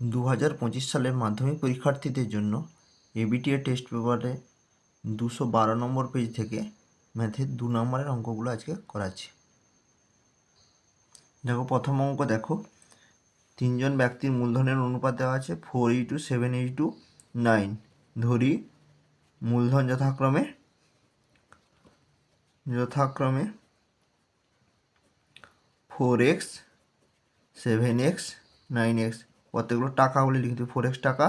দু হাজার পঁচিশ সালের মাধ্যমিক পরীক্ষার্থীদের জন্য এবিটিএ টেস্ট পেপারে দুশো বারো নম্বর পেজ থেকে ম্যাথের দু নম্বরের অঙ্কগুলো আজকে করাচ্ছি। দেখো, প্রথম অঙ্ক দেখো। তিনজন ব্যক্তির মূলধনের অনুপাত দেওয়া আছে four E to seven eight to nine ধরি, মূলধন যথাক্রমে যথাক্রমে four x seven x nine x কতগুলো টাকা বলে লিখতে ফোর এক্স টাকা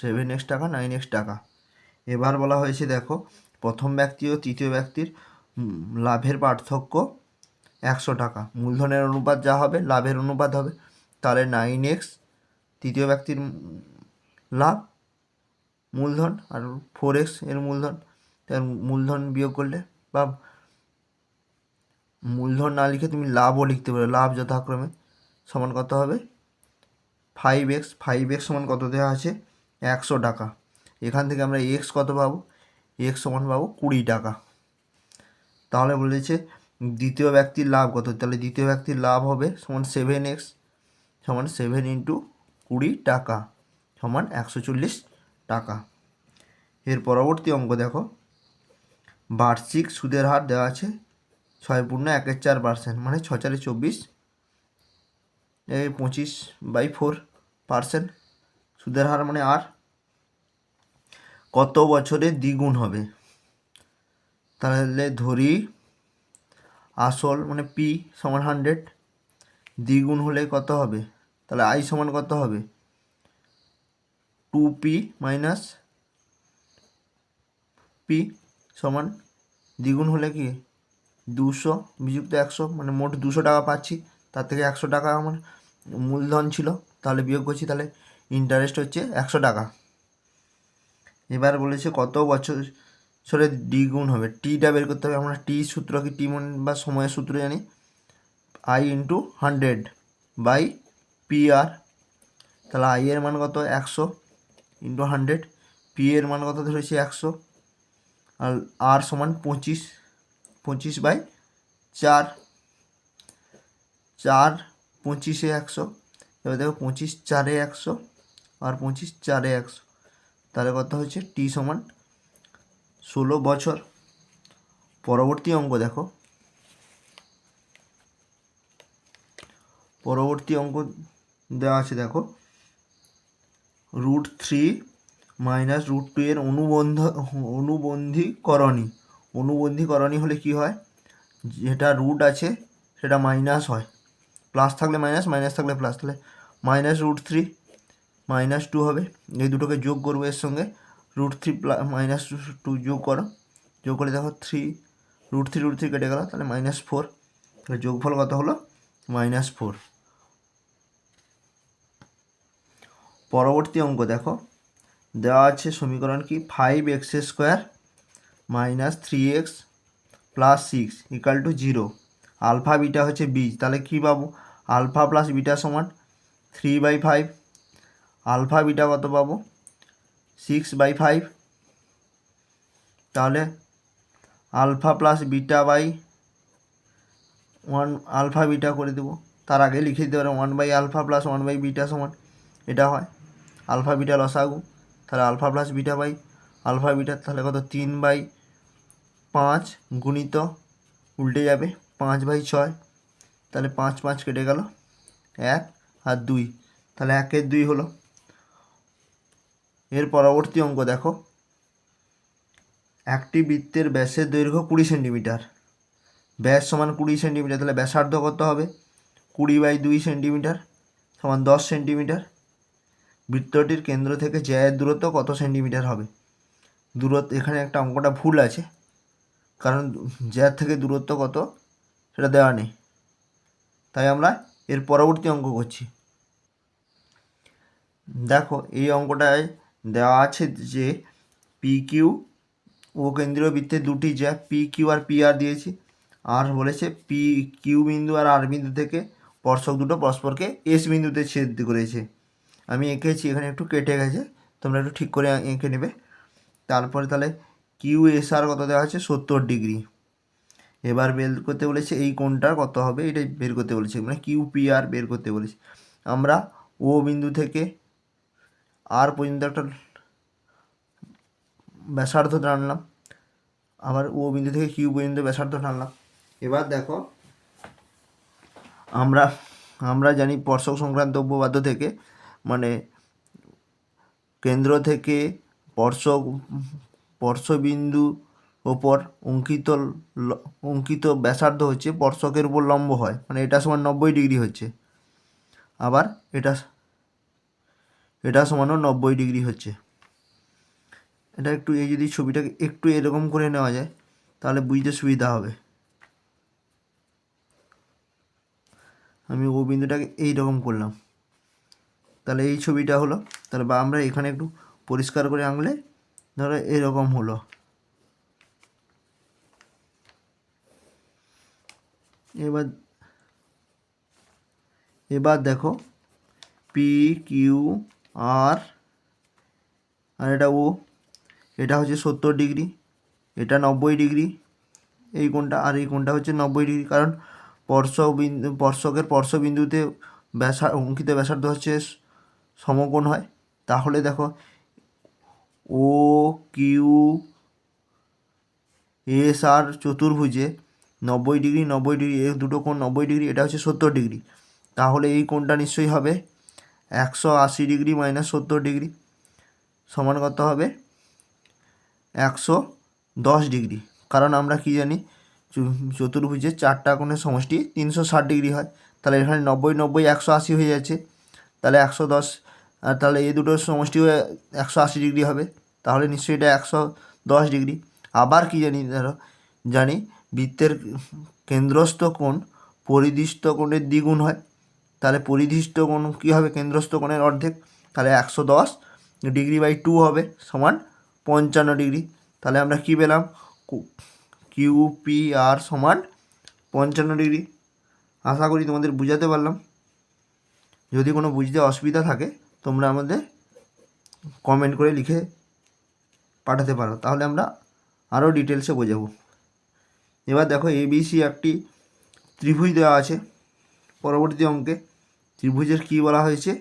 সেভেন এক্স টাকা নাইন এক্স টাকা। এবার বলা হয়েছে, দেখো, প্রথম ব্যক্তি ও তৃতীয় ব্যক্তির লাভের পার্থক্য একশো টাকা। মূলধনের অনুপাত যা হবে, লাভের অনুপাত হবে। তাহলে নাইন এক্স তৃতীয় ব্যক্তির লাভ, মূলধন, আর ফোর এক্সের মূলধন। তার মূলধন বিয়োগ করলে, বা মূলধন না লিখে তুমি লাভও লিখতে পারো। লাভ যথাক্রমে সমান কত হবে? ফাইভ এক্স ফাইভ এক্স সমান কত দেওয়া আছে? একশো টাকা। এখান থেকে আমরা এক্স কত পাবো? এক্স সমান পাবো কুড়ি টাকা। তাহলে বলেছে দ্বিতীয় ব্যক্তির লাভ কত? তাহলে দ্বিতীয় ব্যক্তির লাভ হবে সমান সেভেন এক্স সমান সেভেন ইন্টু কুড়ি টাকা সমান একশো চল্লিশ টাকা। এর পরবর্তী অঙ্ক দেখো। বার্ষিক সুদের হার দেওয়া আছে ছয় পূর্ণ একের চার পার্সেন্ট মানে ছ চারে চব্বিশ, এই পঁচিশ বাই ফোর পার্সেন্ট। সুদের হার মানে আর। কত বছরে দ্বিগুণ হবে? তাহলে ধরি আসল মানে পি সমান হান্ড্রেড। দ্বিগুণ হলে কত হবে? তাহলে আই সমান কত হবে? টু পি মাইনাস পি সমান দ্বিগুণ হলে কি? দুশো বিযুক্ত একশো মানে মোট দুশো টাকা পাচ্ছি। তার থেকে একশো টাকা আমার মূলধন ছিল। তাহলে বিয়োগ করছি, তাহলে ইন্টারেস্ট হচ্ছে একশো টাকা। এবার বলেছে কত বছর বছরে দ্বিগুণ হবে? টিটা বের করতে হবে, আমরা টি সূত্র কি টি মন বা সময়ের সূত্র জানি? I into hundred by P R তাহলে আই এর মান কত? একশো ইন্টু হান্ড্রেড পি এর মান কত? ধরেছি একশো। আর আর সমান পঁচিশ পঁচিশ বাই চার। চার, পঁচিশে একশো। এবার দেখো পঁচিশ চারে একশো আর পঁচিশ চারে একশো। তাহলে কত হচ্ছে টি সমান ষোলো বছর। পরবর্তী অঙ্ক দেখো। পরবর্তী অঙ্ক দেওয়া আছে দেখো। Root three minus root two এর অনুবন্ধ অনুবন্ধীকরণী অনুবন্ধীকরণী হলে কি হয়? যেটা রুট আছে, সেটা মাইনাস হয়। প্লাস থাকলে মাইনাস মাইনাস থাকলে প্লাস, তাহলে minus root three, minus two হবে। এই দুটোকে যোগ করব এর সঙ্গে। রুট থ্রি মাইনাস টু যোগ করো। যোগ করে দেখো three, root three root three কেটে গেল, তাহলে মাইনাস ফোর। তাহলে যোগফল কত হলো? Minus four. পরবর্তী অঙ্ক দেখো। দেওয়া আছে সমীকরণ কি? Five x square minus three x plus six equal to zero alpha beta হচ্ছে বীজ। তাহলে কী পাবো? আলফা প্লাস বিটা সমান three by five alpha beta কত পাবো? সিক্স বাই ফাইভ তাহলে alpha plus beta by one alpha beta করে দেবো। তার আগে লিখে দিতে পারে one by alpha plus one by beta সমান। এটা হয়। আলফা বিটা লসাগু। তাহলে alpha plus beta by alpha beta তাহলে কত? তিন বাই পাঁচ গুণিত উল্টে যাবে। পাঁচ বাই ছয়, তাহলে পাঁচ পাঁচ কেটে গেল। এক আর দুই, তাহলে একের দুই হলো। এর পরবর্তী অঙ্ক দেখো। একটি বৃত্তের ব্যাসের দৈর্ঘ্য কুড়ি সেন্টিমিটার। ব্যাস সমান কুড়ি সেন্টিমিটার, তাহলে ব্যাসার্ধ কত হবে? কুড়ি বাই দুই সেন্টিমিটার সমান দশ সেন্টিমিটার। বৃত্তটির কেন্দ্র থেকে জ্যায়ের দূরত্ব কত সেন্টিমিটার হবে? দূরত্ব, এখানে একটা অঙ্কটা ভুল আছে। কারণ জ্যার থেকে দূরত্ব কত? সেটা দেওয়া নেই। তাই আমরা এর পরবর্তী অঙ্ক করছি। দেখো, এই অঙ্কটায় দেওয়া আছে যে পি কিউ ও কেন্দ্রীয় বৃত্তের দুটি জ্যা P Q R P R দিয়েছি। আর বলেছে পি কিউ বিন্দু আর আর বিন্দু থেকে স্পর্শক দুটো পরস্পরকে এস বিন্দুতে ছেদ করেছে। আমি এঁকেছি, এখানে একটু কেটে গেছে, তোমরা একটু ঠিক করে এঁকে নেবে। তারপরে তাহলে কিউ এস আর কত দেওয়া আছে সত্তর ডিগ্রি। এবার বের করতে বলেছে এই কোণটার কত হবে? এটা বের করতে বলেছে। মানে কিউ পি আর বের করতে বলেছে। আমরা ও বিন্দু থেকে আর পর্যন্ত একটা ব্যাসার্ধ টানলাম। আবার ও বিন্দু থেকে কিউ পর্যন্ত ব্যাসার্ধ টানলাম। এবার দেখো, আমরা আমরা জানি স্পর্শক সংক্রান্ত উপপাদ্য থেকে মানে কেন্দ্র থেকে স্পর্শক, স্পর্শবিন্দু ওপর অঙ্কিত অঙ্কিত ব্যাসার্ধ হচ্ছে স্পর্শকের উপর লম্ব হয়। মানে এটা সমান নব্বই ডিগ্রি হচ্ছে। আবার এটা এটা সমানও নব্বই ডিগ্রি হচ্ছে। এটা একটু, এই যদি ছবিটাকে একটু এরকম করে নেওয়া যায়, তাহলে বুঝতে সুবিধা হবে। আমি ও বিন্দুটাকে এই রকম করলাম। তাহলে এই ছবিটা হলো, তাহলে বা আমরা এখানে একটু পরিষ্কার করে আঁকলে, ধরো এরকম হলো। এবার এবার দেখো পি কিউ আর আর এটা ও এটা হচ্ছে সত্তর ডিগ্রি, এটা নব্বই ডিগ্রি, এই কোণটা, আর এই কোণটা হচ্ছে নব্বই ডিগ্রি, কারণ বিন্দু, স্পর্শকের স্পর্শবিন্দুতে ব্যাসা, অঙ্কিত ব্যাসার্ধ হচ্ছে সমকোণ হয়, তাহলে দেখো ও কিউ এস আর চতুর্ভুজে নব্বই ডিগ্রি নব্বই ডিগ্রি এই দুটো কোণ নব্বই ডিগ্রি, এটা হচ্ছে সত্তর ডিগ্রি। তাহলে এই কোণটা নিশ্চয়ই হবে একশো আশি ডিগ্রি মাইনাস সত্তর ডিগ্রি। সমান কত হবে? একশো দশ ডিগ্রি। কারণ আমরা কি জানি? চতুর্ভুজের চারটা কোণের সমষ্টি তিনশো ষাট ডিগ্রি হয়। তাহলে এখানে নব্বই নব্বই একশো আশি হয়ে যাচ্ছে। তাহলে একশো দশ, আর তাহলে এই দুটোর সমষ্টি হয়ে একশো আশি ডিগ্রি হবে। তাহলে নিশ্চয়ই এটা একশো দশ ডিগ্রি। আবার কি জানি, ধরো, জানি বৃত্তের কেন্দ্রস্থ কোণ পরিদিষ্ট কোণের দ্বিগুণ হয়। তাহলে পরিদিষ্ট কোণ কী হবে? কেন্দ্রস্থ কোণের অর্ধেক। তাহলে একশো দশ ডিগ্রি বাই টু হবে সমান পঞ্চান্ন ডিগ্রি। তাহলে আমরা কী পেলাম? কিউ পি আর সমান পঞ্চান্ন ডিগ্রি। আশা করি তোমাদের বুঝাতে পারলাম। যদি কোনো বুঝতে অসুবিধা থাকে, তোমরা আমাদের কমেন্ট করে লিখে পাঠাতে পারো। তাহলে আমরা আরও ডিটেলসে বোঝাবো। এবার দেখো এবিসি একটি ত্রিভুজ দেওয়া আছে পরবর্তী অঙ্কে। ত্রিভুজের কী বলা হয়েছে?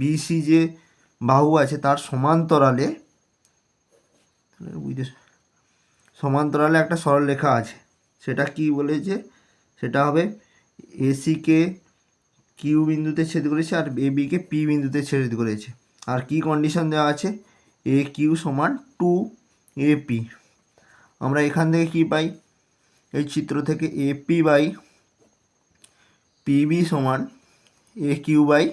বিস যে বাহু আছে তার সমান্তরালে সমান্তরালে একটা সরলরেখা আছে। সেটা কি বলেছে? সেটা হবে এসিকে কিউ বিন্দুতে ছেদ করেছে আর এ বিকে পি বিন্দুতে ছেদ করেছে। আর কি কন্ডিশন দেওয়া আছে? এ কিউ সমান টু এ পি আমরা এখান থেকে কি পাই? এই চিত্র থেকে এ পি বাই পিবি সমান এ কিউ বাই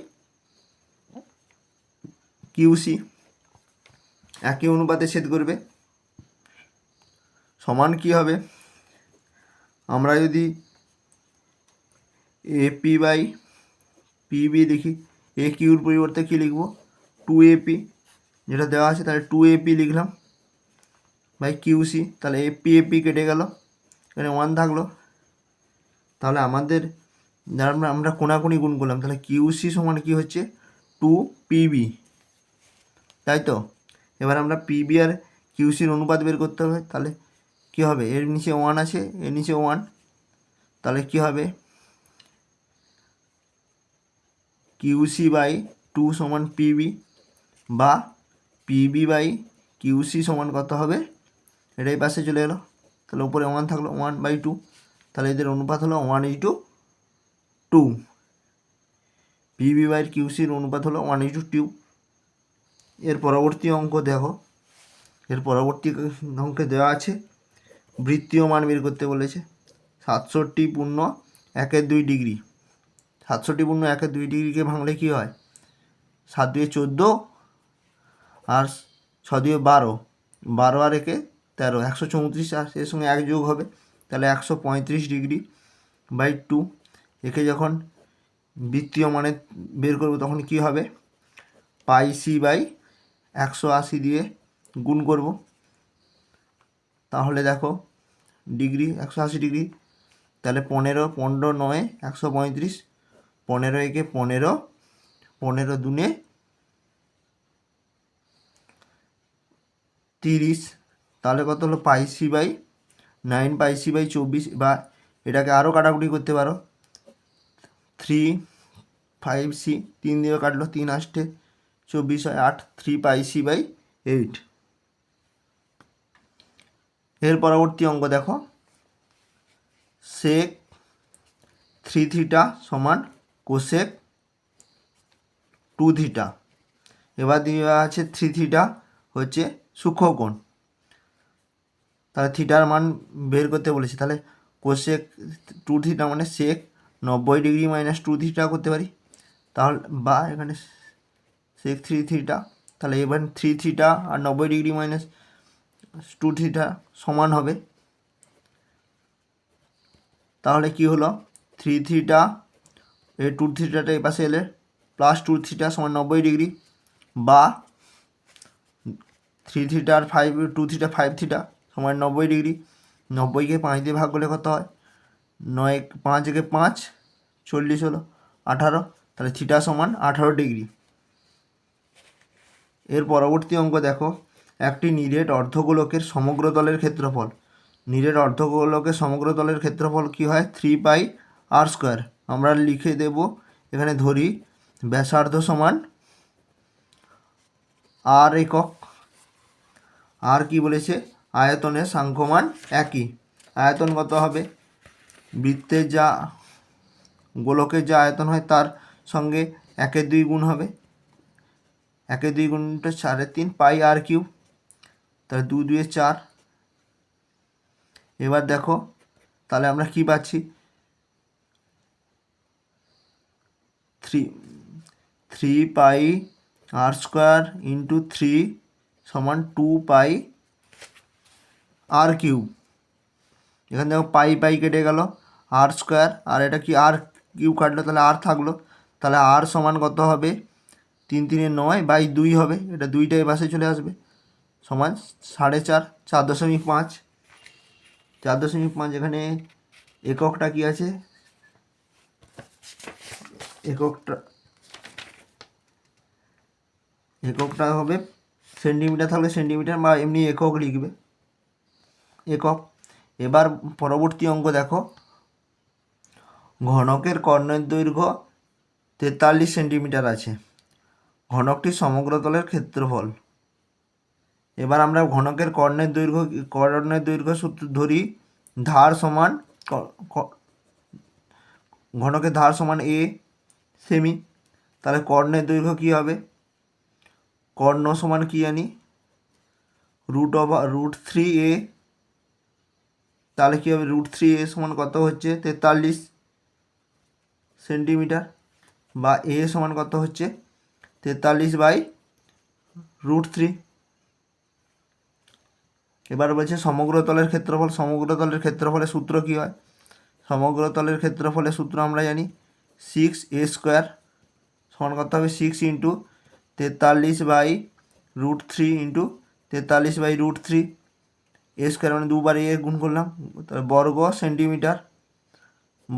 কিউসি একই অনুপাতে ছেদ করবে। সমান কি হবে? আমরা যদি এপি বাই পিবি দেখি এ কিউর পরিবর্তে কী লিখব? টু এপি যেটা দেওয়া আছে, তাহলে টু এপি লিখলাম। বাই কিউসি তাহলে এপি এপি কেটে গেল, এখানে ওয়ান থাকল। তাহলে আমাদের আমরা আমরা কোনাকুনি গুণ করলাম, তাহলে কিউসি সমান কি হচ্ছে? টু পিবি তাই তো? এবার আমরা পিবি আর কিউসির অনুপাত বের করতে হবে, তাহলে কী হবে? এর নিচে ওয়ান আছে, এর নিচে ওয়ান তাহলে কী হবে? কিউসি বাই টু সমান পিবি বা পিবি বাই কিউসি সমান কত হবে? এটাই পাশে চলে এলো। তাহলে উপরে ওয়ান থাকল ওয়ান বাই টু তাহলে এদের অনুপাত হলো one is to two two কিউসির অনুপাত হলো ওয়ান ইজ টু টু এর পরবর্তী অঙ্ক দেখো। এর পরবর্তী অঙ্কে দেওয়া আছে। বৃত্তীয় মান বের করতে বলেছে। সাতষট্টি পূর্ণ একের দুই ডিগ্রি। সাতষট্টি পূর্ণ একের দুই ডিগ্রিকে ভাঙলে কী হয়? সাত দুয়ে চোদ্দ আর ছ দুয়ে বারো। বারো আর একে তেরো, একশো চৌত্রিশ, আর এর সঙ্গে এক যোগ হবে। তাহলে একশো পঁয়ত্রিশ ডিগ্রি বাই টু। একে যখন বৃত্তীয় মানে বের করব তখন কী হবে? পাই সি বাই একশো আশি দিয়ে গুণ করব। তাহলে দেখো, ডিগ্রি, একশো আশি ডিগ্রি। তাহলে পনেরো পনেরো নয়, একশো পঁয়ত্রিশ। পনেরো একে পনেরো পনেরো দুনে তিরিশ। তাহলে কত হলো? Pi C by nine pi C by চব্বিশ বা এটাকে আরও কাটাকুটি করতে পারো। থ্রি ফাইভ সি তিন দিয়ে কাটলো, তিন আষ্টে চব্বিশ হয় আট থ্রি পাইসি বাই এইট এর পরবর্তী অঙ্ক দেখো। সেক থ্রি থিটা সমান কোসেক টু থিটা এবার দেওয়া আছে থ্রি থিটা হচ্ছে সূক্ষ্মকোণ। তাহলে থিটার মান বের করতে বলেছে। তাহলে কোশেক টু থিটা মানে সেক নব্বই ডিগ্রি মাইনাস টু থিটা করতে পারি। তাহলে বা এখানে সেক থ্রি থিটা তাহলে এবার থ্রি থিটা আর নব্বই ডিগ্রি মাইনাস টু থিটা সমান হবে। তাহলে কি হলো? থ্রি থিটা এই টু থিটাটা এ পাশে এলে প্লাস টু থিটা সমান নব্বই ডিগ্রি বা থ্রি থিটা আর five two theta five theta সমান নব্বই ডিগ্রি। নব্বইকে পাঁচ দিয়ে ভাগ করলে কত হয়? নয় পাঁচ একে পাঁচ, চল্লিশ হলো আঠারো। তাহলে থিটা সমান আঠারো ডিগ্রি। এর পরবর্তী অঙ্ক দেখো। একটি নিরেট অর্ধগোলকের সমগ্র তলের ক্ষেত্রফল। নিরেট অর্ধগোলকের সমগ্র তলের ক্ষেত্রফল কি হয়? Three pi R square. আমরা লিখে দেব, এখানে ধরি, ব্যাসার্ধ সমান আর একক। আর কি বলেছে? আয়তনের সাংখ্যমান একই। আয়তন কত হবে? বৃত্তের যা গোলকের যা আয়তন হয় তার সঙ্গে একের দুই গুণ হবে। একের দুই গুণটা চারের তিন পাই আর কিউ। তাহলে দু দুয়ে চার। এবার দেখো, তাহলে আমরা কি পাচ্ছি? Three three pi R square into three সমান টু পাই আর কিউ। এখানে দেখো পাই পাই কেটে গেল। আর স্কোয়ার, আর এটা কি আর কিউ কাটলো? তাহলে আর থাকল। তাহলে আর সমান কত হবে? তিন তিনে নয় বাই দুই হবে। এটা দুইটা এ পাশে চলে আসবে। সমান সাড়ে চার চার দশমিক পাঁচ। চার দশমিক পাঁচ, এখানে এককটা কি আছে? এককটা এককটা হবে সেন্টিমিটার। থাকলে সেন্টিমিটার বা এমনি একক লিখবে। একক। এবার পরবর্তী অঙ্ক দেখো। ঘনকের কর্ণের দৈর্ঘ্য তেতাল্লিশ সেন্টিমিটার আছে। ঘনকটি সমগ্র তলের ক্ষেত্রফল। এবার আমরা ঘনকের কর্ণের দৈর্ঘ্য কর্ণের দৈর্ঘ্য সূত্র ধরি। ধার সমান ঘনকের ধার সমান এ, সেমি। তাহলে কর্ণের দৈর্ঘ্য কী হবে? কর্ণ সমান কী জানি? Root over, root three A তাহলে কী হবে? রুট থ্রি এ সমান কত হচ্ছে? তেতাল্লিশ সেন্টিমিটার বা এ সমান কত হচ্ছে? তেতাল্লিশ বাই রুট থ্রি এবার বলছে সমগ্র তলের ক্ষেত্রফল, সমগ্র তলের ক্ষেত্রফলের সূত্র কী হয়? সমগ্র তলের ক্ষেত্রফলের সূত্র আমরা জানি সিক্স এ স্কোয়ার সমান কত হবে? সিক্স ইন্টু তেতাল্লিশ বাই রুট থ্রি ইন্টু তেতাল্লিশ by root three A square মানে দুবার এ গুণ করলাম তাহলে বর্গ সেন্টিমিটার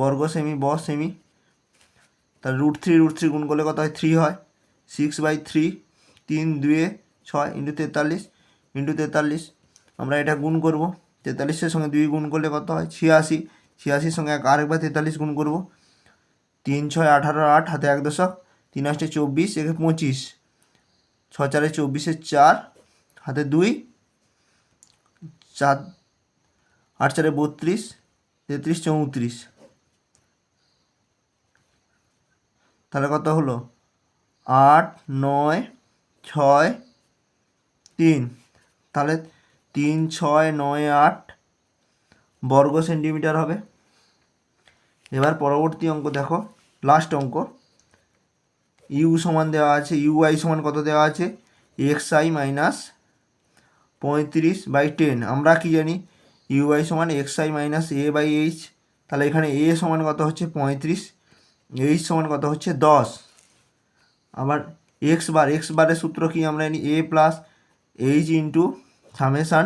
বর্গ সেমি ব সেমি তাহলে রুট থ্রি রুট থ্রি গুণ করলে কত হয়? থ্রি হয়। সিক্স বাই থ্রি তিন দুয়ে ছয় ইন্টু তেতাল্লিশ ইন্টু তেতাল্লিশ। আমরা এটা গুণ করব। তেতাল্লিশের সঙ্গে দুই গুণ করলে কত হয়? ছিয়াশি। ছিয়াশির সঙ্গে এক আরেকবার তেতাল্লিশ গুণ করব। তিন, ছয়, আঠারো, আট, হাতে এক দশক। তিন আষ্টে চব্বিশ, একে পঁচিশ। ছ চারে চব্বিশের চার, হাতে দুই। চার, আট চারে বত্রিশ, তেত্রিশ চৌত্রিশ। তাহলে কত হলো? আট, নয়, ছয়, তিন। তাহলে তিন, ছয়, নয়, আট বর্গ সেন্টিমিটার হবে। এবার পরবর্তী অঙ্ক দেখো লাস্ট অঙ্ক। ইউ সমান দেওয়া আছে ইউ আই সমান কত দেওয়া আছে? এক্স আই মাইনাস পঁয়ত্রিশ বাই টেন আমরা কি জানি? ইউ সমান X I minus A by H তাহলে এখানে এ সমান কত হচ্ছে? পঁয়ত্রিশ. এইচ সমান কত হচ্ছে? দশ. আবার এক্স বার এক্স বারের সূত্র কি আমরা জানি? A plus H into summation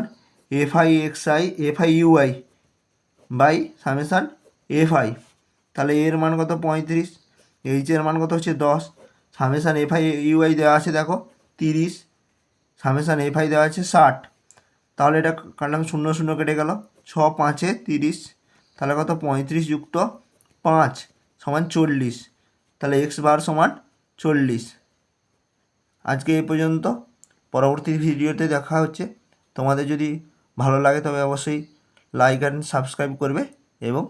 F I X I F I U by summation F I তাহলে এর মান কত? পঁয়ত্রিশ. এইচের মান কত হচ্ছে? দশ. Summation F I U I দেওয়া আছে, দেখো, তিরিশ. সামেশান এফ আই দেওয়া আছে ষাট। তাহলে এটা কাটলাম শূন্য শূন্য কেটে গেল ছ, পাঁচে তিরিশ। তাহলে কত? পঁয়ত্রিশ যুক্ত পাঁচ সমান চল্লিশ। তাহলে এক্স বার সমান চল্লিশ। আজকে এই পর্যন্ত। পরবর্তী ভিডিওতে দেখা হচ্ছে। তোমাদের যদি ভালো লাগে তবে অবশ্যই লাইক অ্যান্ড সাবস্ক্রাইব করবে এবং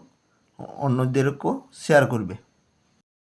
অন্যদেরকেও শেয়ার করবে।